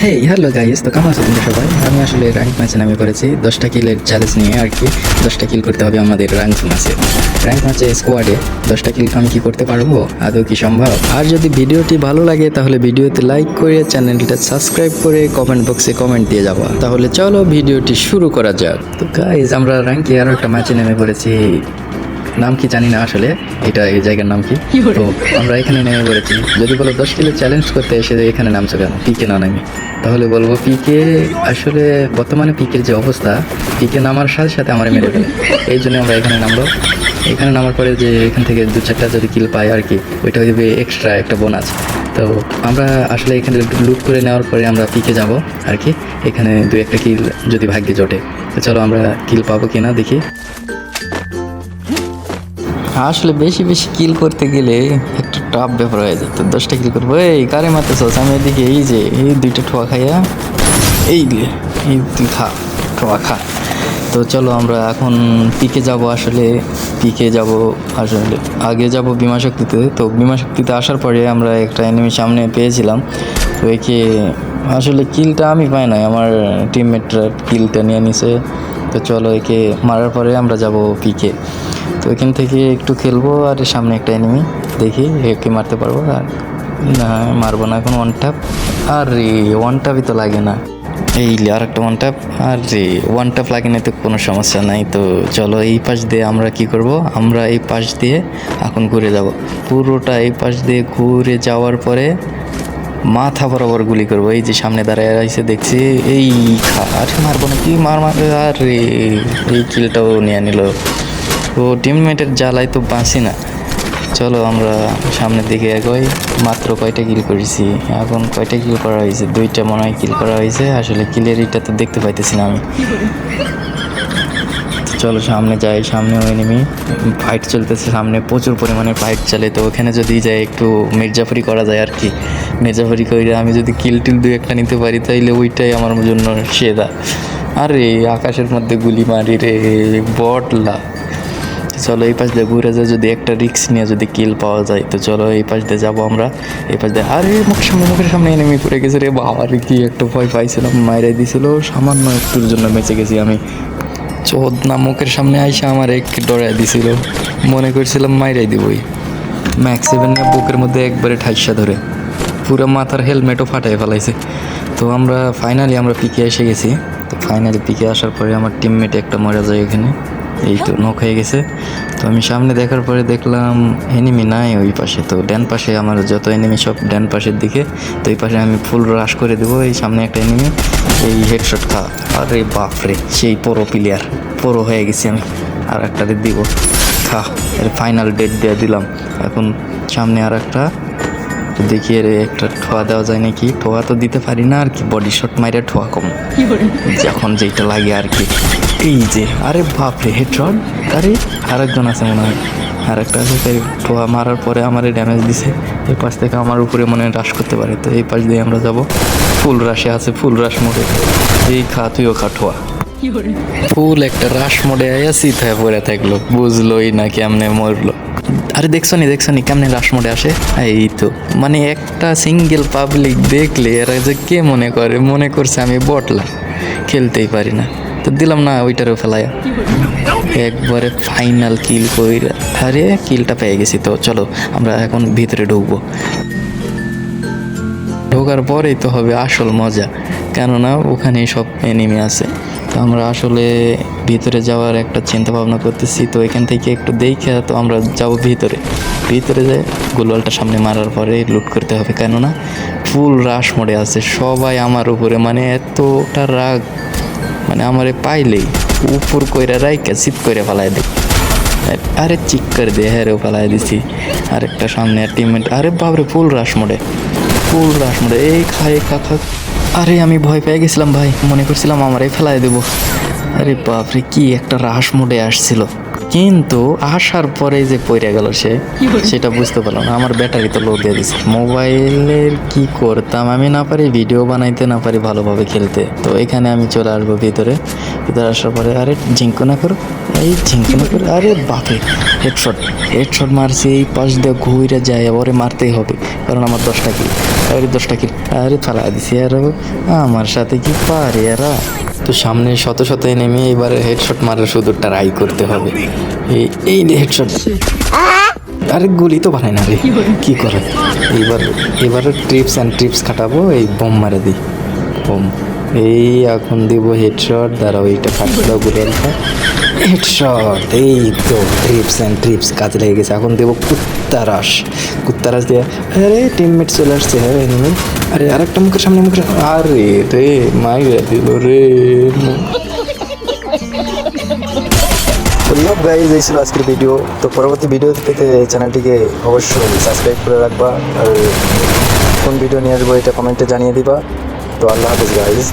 Hey hello guys তো কেমন আছো সবাই? আমি আসলে র্যাঙ্ক ম্যাচে নামে করেছি দশটা কিলের চ্যালেঞ্জ নিয়ে আর কি। দশটা কিল করতে হবে আমাদের র্যাঙ্ক ম্যাচে র্যাঙ্ক ম্যাচে স্কোয়াডে দশটা কিল আমি কি করতে পারব? আদৌ কি সম্ভব? আর যদি ভিডিওটি ভালো লাগে, তাহলে ভিডিওতে লাইক করে চ্যানেলটা সাবস্ক্রাইব করে কমেন্ট বক্সে কমেন্ট দিয়ে যাবা। তাহলে চলো ভিডিওটি শুরু করা যাক। তো গাইজ আমরা র্যাঙ্কে আরও একটা ম্যাচে নেমে পড়েছি। নাম কি জানি না আসলে এটা এই জায়গার নাম কি? তো আমরা এখানে নেমে পড়েছি। যদি বলো দশ কিলো চ্যালেঞ্জ করতে এসে এখানে নামছো কেন? পিকে না নামি। তাহলে বলব পিকে আসলে বর্তমানে পিকের যে অবস্থা পিকে নামার সাথে সাথে আমার মেরে ফেলে। এই জন্য আমরা এখানে নামবো। এখানে নামার পরে যে এখান থেকে দু চারটা যদি কিল পাই আর কি ওইটা হইবে এক্সট্রা একটা বোনাস তো আমরা আসলে এখানে লুট করে নেওয়ার পরে আমরা পিকে যাব আর কি। এখানে দু একটা কিল যদি ভাগ্যে জোটে। তো চলো আমরা কিল পাবো কিনা দেখি। আসলে বেশি বেশি কিল করতে গেলে একটু টাফ ব্যাপার হয়ে যেত দশটা কিল করব। এই, কারে মারতেছস? আমি এদিকে, এই যে, এই দুইটা ঠোয়া খাইয়া, এই এই তুই খা ঠোয়া খা। তো চলো আমরা এখন পিকে যাব আসলে পিকে যাব আসলে। আগে যাব বিমা শক্তিতে। তো বিমা শক্তিতে আসার পরে আমরা একটা এনিমি সামনে পেয়েছিলাম। তো একে, আসলে কিলটা আমি পাই নাই। আমার টিমমেটরা কিলটা নিয়ে নিছে। তো চলো একে মারার পরে আমরা যাব পিকে। তো এখান থেকে একটু খেলব আর সামনে একটা এনিমি দেখি একে মারতে পারব আর না, মারবো না এখন ওয়ান ট্যাপ আর রে ওয়ান ট্যাপই তো লাগে না। এই আর একটা ওয়ান ট্যাপ আর রে ওয়ান ট্যাপ লাগে না তো কোনো সমস্যা নাই। তো চলো এই পাশ দিয়ে আমরা কি করব? আমরা এই পাশ দিয়ে এখন ঘুরে যাব। পুরোটা এই পাশ দিয়ে ঘুরে যাওয়ার পরে মাথা বরাবর গুলি করব। এই যে সামনে দাঁড়ায় রয়েছে, দেখছি এই আর মারবো না কি মার মার, আর, এই কিলটাও নিয়ে নিল। ও টিমমেটের জ্বালায় তো বাঁচি না। চলো আমরা সামনের দিকে এগোই। মাত্র কয়টা কিল করেছি? এখন কয়টা কিল করা হয়েছে? দুইটা মনে হয় কিল করা হয়েছে। আসলে কিলের এটা তো দেখতে পাইতেছি না আমি। চলো সামনে যাই, সামনে ওই নেমি ফাইট চলতেছে সামনে, প্রচুর পরিমাণে ফাইট চলে। তো ওখানে যদি যাই, একটু মির্জাফরি করা যায় আর কি। মির্জাফরি করে আমি যদি কিল টিল দু একটা নিতে পারি, তাইলে ওইটাই আমার জন্য সেরা। আরে, আকাশের মধ্যে গুলি মারি রে, বটলা। চলো এই পাশ দিয়ে ঘুরে যায় যদি একটা রিক্স নিয়ে যদি কিল পাওয়া যায়, তো চলো এই পাশ দিয়ে যাব আমরা। এই পাশ দিয়ে, আরে, মুখের সামনে মুখের সামনে এনেমি পড়ে গেছে রে বাবা কি একটা ভয় পাইছিলাম মাইরাই দিছিল। সামান্য একটুর জন্য বেঁচে গেছি আমি। চোদ না মুখের সামনে আইসা আমার এক ডরাই দিছিল। মনে করছিলাম মাইরাই দিবই। ম্যাক্স সেভেন বুকের মধ্যে একবারে ঠাইসা ধরে। পুরো মাথার হেলমেটও ফাটাই ফেলাইছে। তো আমরা ফাইনালি আমরা পিকে এসে গেছি। তো ফাইনালি পিকে আসার পরে আমার টিমমেট একটা মরা যায় ওখানে। এই তো নখ হয়ে গেছে। তো আমি সামনে দেখার পরে দেখলাম এনিমি নাই ওই পাশে। তো ড্যান পাশে আমার যত এনিমি সব ড্যান পাশের দিকে। তো এই পাশে আমি ফুল রাশ করে দেবো। এই সামনে একটা এনিমি এই হেডশট খা। আরে বাপরে সেই পুরো প্লেয়ার পুরো হয়ে গেছি আমি। আর একটা দিব। খা এর ফাইনাল ডেট দিয়ে দিলাম। এখন সামনে আর একটা। দেখি এর একটা ঠোয়া দেওয়া যায় নাকি? ঠোয়া তো দিতে পারি না আর কি বডি শট মাইরে ঠোয়া কম। যখন যেটা লাগে আর কি। এই যে, আরে বাপরে হেডশট আরে আরেকজন আছে মনে হয়। আর একটা আছে, তাই ঠোয়া মারার পরে আমার ড্যামেজ দিছে। এই পাশ থেকে আমার উপরে মনে রাশ করতে পারে। তো এই পাশ দিয়ে আমরা যাব। ফুল রাশে আছে ফুল রাশ মোড়ে এই খা, তুইও খা, ঠোয়া। ফুল একটা রাশ মোড়ে আয়া শীত হয়ে পড়ে থাকল। বুঝলোই না কেমনে মরলো। আরে দেখছ নি দেখছ নি কেমনে রাশ মোড়ে আসে? এই তো মানে একটা সিঙ্গেল পাবলিক দেখলে এরা যে কে মনে করে? মনে করছে আমি বটলা খেলতেই পারি না। তো দিলাম না ওইটারও ফেলায়। একবারে ফাইনাল কিল কইরা আরে কিলটা পেয়ে গেছি তো চলো আমরা এখন ভিতরে ঢুকবো। ঢোকার পরেই তো হবে আসল মজা কেননা ওখানে সব এনিমি আছে। তো আমরা আসলে ভিতরে যাওয়ার একটা চিন্তা ভাবনা করতেছি তো এখান থেকে একটু দেখে তো আমরা যাব ভিতরে। ভিতরে যাই গোলওয়ালটা সামনে মারার পরে লুট করতে হবে কেননা ফুল রাশ মোড়ে আছে সবাই আমার উপরে মানে এতটা রাগ। মানে আমারে পাইলেই উপর কইরা রাইকা চিপ করে ফেলাই দেয়। আরে চিক করে দিয়ে হেরেও ফেলাই দিছি। আরেকটা সামনে টিমমেট আরে বাবরে ফুল রাশ মোড়ে ফুল রাশ মোড়ে এই খায় খা আরে আমি ভয় পেয়ে গেছিলাম ভাই। মনে করছিলাম আমারে ফেলাই দেবো। আরে বাপরে, কি একটা রাস মোডে আসছিল। কিন্তু আসার পরে যে পড়ে গেল সে সেটা বুঝতে পারলাম না। আমার ব্যাটারি তো লো দিয়ে দিছে। মোবাইলের কি করতাম? আমি না পারি ভিডিও বানাইতে না পারি ভালোভাবে খেলতে। তো এখানে আমি চলে আসব ভিতরে। ভিতরে আসার পরে আরে ঝিঙ্কু না করো। এই ঝিঙ্কু না করো। আরে বাপে হেডশট হেডশট মারছি এই পাশ দিয়ে ঘুরে যায় ওরে মারতেই হবে। কারণ আমার দশটা কি আরে দশটা কি আরে ফালা দিছি আর। আমার সাথে কি পারে এরা? তো সামনে শত শত নেমে এবারে হেডশট মারার শুধু ট্রাই করতে হবে। এই এই হেডশট আরে গুলি তো বানায় না রে। কি করে? এবার, এবারে ট্রিপস অ্যান্ড ট্রিপস খাটাবো, এই বোম মারে দিই। বোম। এই এখন দেবো হেডশট দাঁড়াও, এইটা ফাটতে গুলো এই তো ট্রিপস অ্যান্ড ট্রিপস কাজে লেগে গেছে। এখন দেবো কুত্তারাস। কুত্তারাস দিয়ে, আরে টিমমেট চলে আসছে। হ্যাঁ এনিমি আরে আরেকটা মুখের সামনে, মুখের আরে রে, মাইরা দিল রে তো গাইজ এই ছিল আজকের ভিডিও তো পরবর্তী ভিডিও পেতে চ্যানেলটিকে অবশ্যই সাবস্ক্রাইব করে রাখবা। আর কোন ভিডিও নিয়ে আসব, এটা কমেন্টে জানিয়ে দিবা। তো আল্লাহ হাফিজ গাইজ